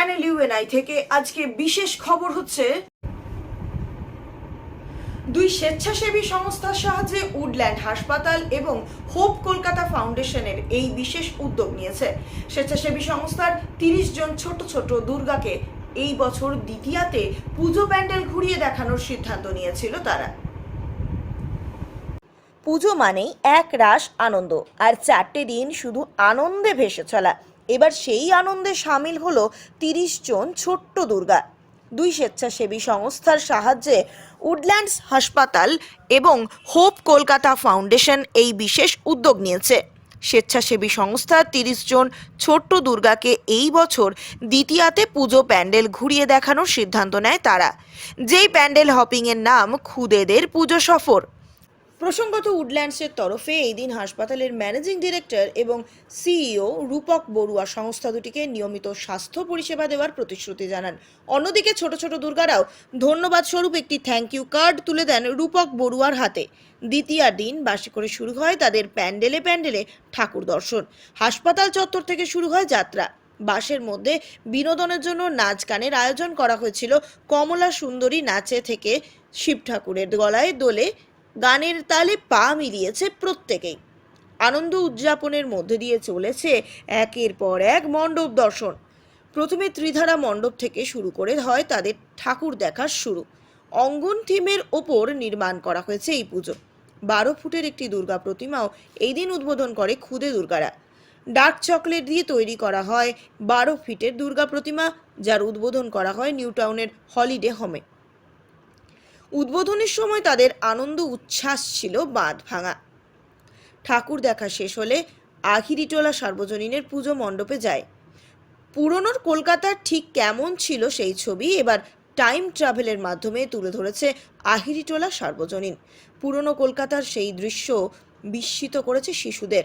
চেন্নাই থেকে আজকে বিশেষ খবর হচ্ছে, দুই স্বেচ্ছাসেবী সংস্থার সাহায্যে উডল্যান্ড হাসপাতাল এবং হোপ কলকাতা ফাউন্ডেশনের এই বিশেষ উদ্যোগ নিয়েছে। স্বেচ্ছাসেবী সংস্থার তিরিশ জন ছোট ছোট দুর্গাকে এই বছর দ্বিতীয়াতে পুজো প্যান্ডেল ঘুরিয়ে দেখানোর সিদ্ধান্ত নিয়েছিল তারা। পুজো মানেই এক রাস আনন্দ, আর চারটে দিন শুধু আনন্দে ভেসে চলা। এবার সেই আনন্দে সামিল হলো তিরিশ জন ছোট্ট দুর্গা। দুই স্বেচ্ছাসেবী সংস্থার সাহায্যে উডল্যান্ডস হাসপাতাল এবং হোপ কলকাতা ফাউন্ডেশন এই বিশেষ উদ্যোগ নিয়েছে। স্বেচ্ছাসেবী সংস্থা তিরিশ জন ছোট্ট দুর্গাকে এই বছর দ্বিতীয়াতে পুজো প্যান্ডেল ঘুরিয়ে দেখানোর সিদ্ধান্ত নেয় তারা। যেই প্যান্ডেল হপিংয়ের নাম খুদেদের পুজো সফর। প্রসঙ্গত উডল্যান্ডসের তরফে এই দিন হাসপাতালের ম্যানেজিং ডিরেক্টর এবং সিইও রূপক বড়ুয়া সংস্থা দুটিকে নিয়মিত স্বাস্থ্য পরিষেবা দেওয়ার প্রতিশ্রুতি জানান। অন্যদিকে ছোট ছোট দুর্গারাও ধন্যবাদ স্বরূপ একটি থ্যাংক ইউ কার্ড তুলে দেন রূপক বড়ুয়ার হাতে। দ্বিতীয় দিন বাসে করে শুরু হয় তাদের প্যান্ডেলে প্যান্ডেলে ঠাকুর দর্শন। হাসপাতাল চত্বর থেকে শুরু হয় যাত্রা। বাসের মধ্যে বিনোদনের জন্য নাচ গানের আয়োজন করা হয়েছিল। কমলা সুন্দরী নাচে থেকে শিব ঠাকুরের গলায় দোলে গানের তালে পা মিলিয়েছে প্রত্যেকেই। আনন্দ উদযাপনের মধ্যে দিয়ে চলেছে একের পর এক মণ্ডপ দর্শন। প্রথমে ত্রিধারা মণ্ডপ থেকে শুরু করে হয় তাদের ঠাকুর দেখার শুরু। অঙ্গন থিমের ওপর নির্মাণ করা হয়েছে এই পুজো। বারো ফুটের একটি দুর্গা প্রতিমাও এই দিন উদ্বোধন করে খুদে দুর্গারা। ডার্ক চকলেট দিয়ে তৈরি করা হয় বারো ফিটের দুর্গা প্রতিমা, যার উদ্বোধন করা হয় নিউটাউনের হলিডে হোমে। উদ্বোধনের সময় তাদের আনন্দ উচ্ছ্বাস ছিল বাঁধ ভাঙা। ঠাকুর দেখা শেষ হলে আহিরিটোলা সার্বজনীনের পুজো মণ্ডপে যায়। পুরনোর কলকাতার ঠিক কেমন ছিল সেই ছবি এবার টাইম ট্রাভেলের মাধ্যমে তুলে ধরেছে আহিরিটোলা সার্বজনীন। পুরনো কলকাতার সেই দৃশ্য বিস্মিত করেছে শিশুদের।